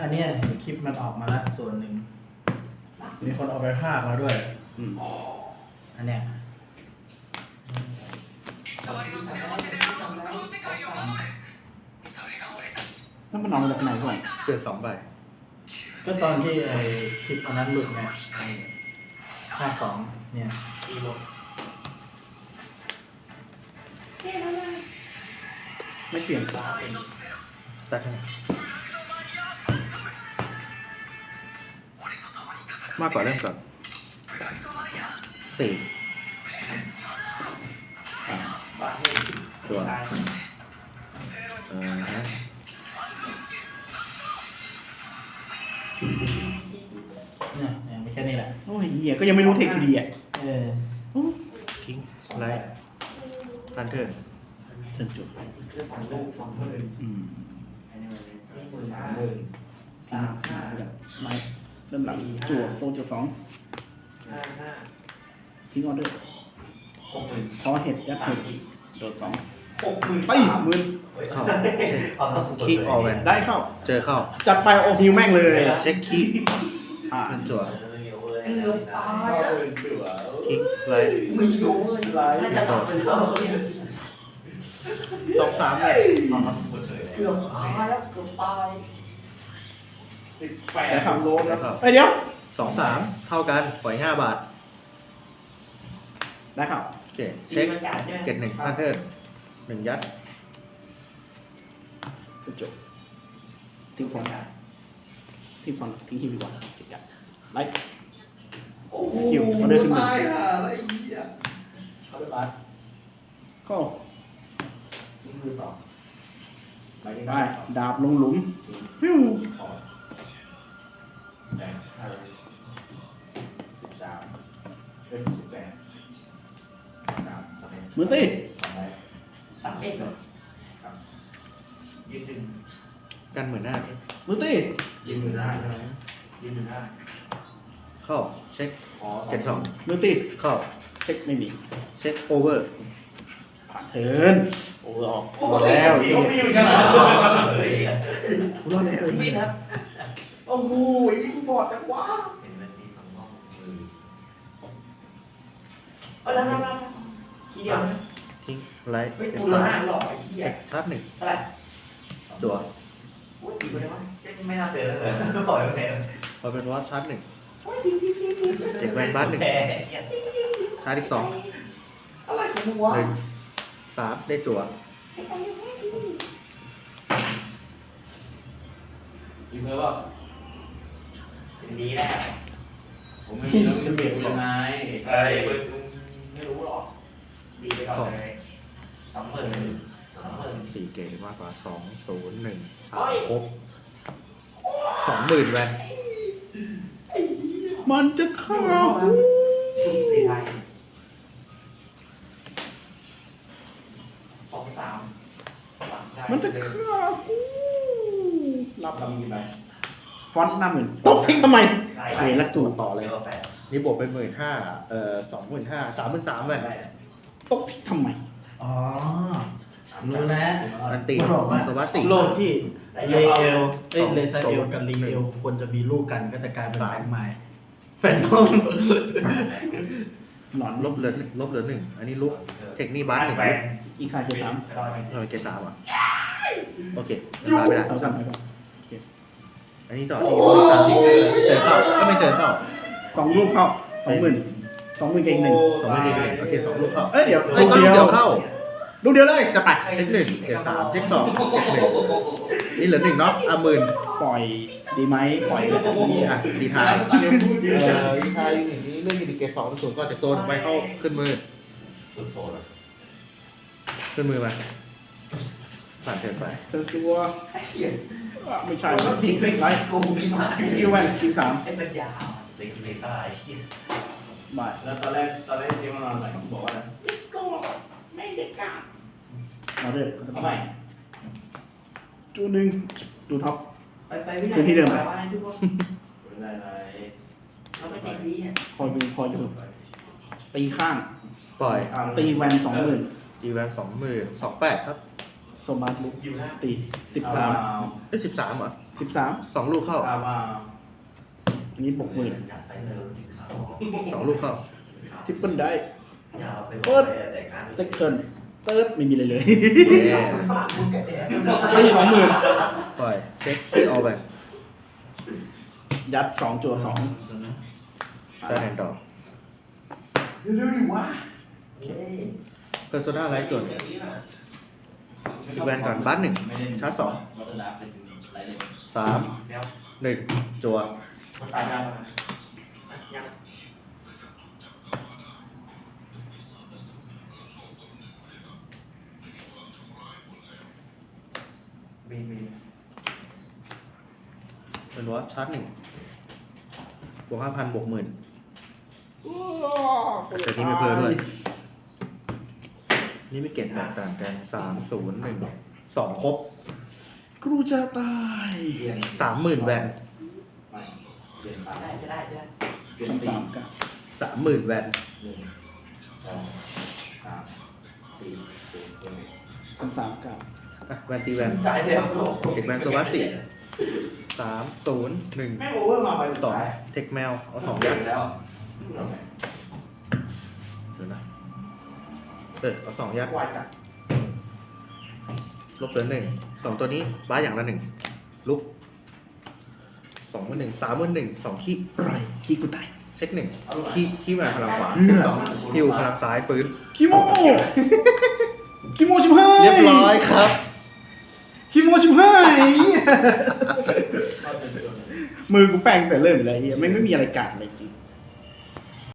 อันเนี้ยคลิปมันออกมาแล้วส่วนหนึ่ง มีคนเอาไปภาคมาด้วย อืมอันเนี้ยแล้วมันเอามาจากไหนก่อนเจอสองใบก็ตอนที่ไอคลิปอันนั้นหลุดไงไอ้ภาคสองเนี่ยไม่เปลี่ยนตัดให้มากกว่าเริ่มก่อนสี่ตัวเออฮะเนี่ยเนี่ยไม่แค่นี้แหละโอ้ยเหี้ยก็ยังไม่รู้เทคอยู่ดีอะเออคิงไลท์พันเทอร์เชิญจุดอืมไม่ เริ่มหลังจั่วโซจั่วสองทิ้งออเดอร์พอเห็ดยัดเห็ดโดดสองไปหมื่นเข้าคิกออแวนได้เข้า เจอเข้า จัดไปโอพิวแม่งเลยเช็คคิกอ่าพันจั่วคิกไลท์โดดสองสามเลยแต่คำโลบ แล้วเอ้ยเดี๋ยวสองสามเท่ากันปล่อยห้าบาทได้เข้าโอเคเช็คเก็ตหนึ่งพันเทอร์หนึ่งยัดเชิญจุดทิ้งฟอนต์ทิ้งฟอนต์ทิ้งฮิวดีกว่าเก็บยัดไลท์คิวออเดอร์ขึ้นมาก็ได้ดาบลงหลุมฟิว มือสิกันหมื่นห้ามือสิเข้าเช็คเจ็ดสองมือติเข้าเช็คไม่มี เช็คโอเวอร์ผ่านเทิร์นโอ้ออกหมดแล้วเหี้ยกูรอดแล้วเหี้ยโอ้โหยิงบอดจังวะ ทิ้งไลท์ไม่เจ็ดกูสละองห้าหรอกไอ้เหี้ยเอ็กชาร์จหนึ่งเท่าไหร่ตัวโอ้ยตีไปเลยวะไม่น่าเตือนเลยปล่อยไปเลยพอเป็นว่าชาร์จหนึ่งเจ็ดแวนบ้านหนึ่งแพ้เหี้ยชาร์จอีกสองอะไรของมึงวะหนึ่งสามได้จั่วยิงเลยว่าเป็นดีแล้วผมไม่มีแล้วจะเบียดยังไงเอ้ยไม่รู้หรอก ดีไปก่อนเลยสองหมื่นสองหมื่นสี่เกตมากกว่าสองศูนย์หนึ่งสามครบสองหมื่นแวนมันจะฆ่ากูดีไทยสองสามมันจะฆ่ากูรับรับไปฟอนต์หน้าหมื่นตกทิ้งทำไมเวรละจูต่อเลยนี่บวกเป็นหมื่นห้าเอ่อสองหมื่นห้าสามหมื่นสามแวน ตกทิ้งทำไม อ๋อ รู้แล้วอันตีมันบอกว่าสวัสดิ์สี่โลกที่เลเอลเอ้ยเลซาเอลกับลีเอลควรจะมีลูกกันก็จะกลายเป็นแฟนใหม่แฟนน้องหนอนลลบบเหลือลบเหลือหนึ่งอันนี้ลุกเทคนิคบาสหนึ่งไปอีกสายเจ็ดสามเราเกตสามอะโอเคมันมาไม่ได้เอากันไปก่อนอันนี้ต่อที่บริษัทที่เจอเข้าก็ไม่เจอเข้าสองรูปเข้าสองหมื่น สองหมื่นเก่งหนึ่งสองไม่ดีหนึ่งโอเคสองลูกเข้า เอ้ยเดี๋ยวเอ้ยก็ลูกเดียวเข้า ลูกเดียวเลยจะไปเช็คหนึ่งเกตสามเช็คสองเกตหนึ่งนี่เหลือหนึ่งเนาะอะหมื่นปล่อยดีไหมปล่อยเลยนี่อะอะดีทายเออดีทายอย่างนี้เรื่องดีเกตสองเป็นศูนย์ก็จะโซนไปเข้าขึ้นมือ สุดโหดขึ้นมือมาผ่านเทิร์นไปเจอตัวอะไม่ใช่มันทิ้งไปไรกูมีมาสกิลแวนกินสามให้มันยาวเล็กเล็กอะไรเหี้ย บาทแล้วตอนแรกตอนแรกที่มันนอนไหนบอกว่าอะไรก็ไม่เด็กกามาเด้อทำไมจูหนึ่งดูท็อป ไปไปไม่ได้คืนที่เดิมไหมไปทุกคนไม่ได้ไรเราไม่ติดดีอะคอยดูคอยดูตีข้าง ปล่อยตีแวนสองหมื่นดีแวนสองหมื่นสองแปดครับโซมาร์ทลุกอยู่หน้าตีสิบสามเอ้ยสิบสามเหรอสิบสามสองลูกเข้า เอามาอั นนี้บวกหมื่นสองลูกเข้าทิปเปิลได้เปิดเซ็กเทิร์นเติร์ดไม่มีอะไรเลยเย้ตีสองหมื่นปล่อยเช็คชื่อเอาไปยัดสองจัวสองได้แทนต่อเร็วๆดิวะเพอร์โซนาไลท์จนอีกแวนก่อนบัสหนึ่งชาร์จสองสามเดี๋ยวหนึ่งจัว มันตายยังยังมีมีเป็นว่าชาร์จหนึ่งบวกห้าพันบวกหมื่นแต่นี่ไม่เพิ่มด้วย นี่ไม่เก็บแตกต่างกันสามศูนย์หนึ่งสองครบ ครูจะตายสามหมื่นแวน ได้จะได้จะได้สามสามกับสามหมื่นแวนสามสามกับอะแวนตีแวนจ่ายเดียวเด็กแวนโซบัสสี่สามศูนย์หนึ่งแม่งโอเวอร์มาไปสองเทคแมวเอาสองอยัดแล้วเดี๋ยวนะเออเอาสองยัดวายจัดลบเหลือหนึ่งสองตัวนี้บ้าอย่างละหนึ่งลุก สองมือหนึ่งสามมือหนึ่งสองขี้ปล่อยขี้กูตายเช็คหนึ่งขี้ขี้แวนพลังขวาเอื้อสองฮิวพลังซ้ายฟื้นคิโมคิโมชิบหายเรียบร้อยครับคิโมชิบหายมือกูแปลงแต่เริ่มอยู่แล้วไอ้เหี้ยไม่งไม่มีอะไรกัดเลยจริง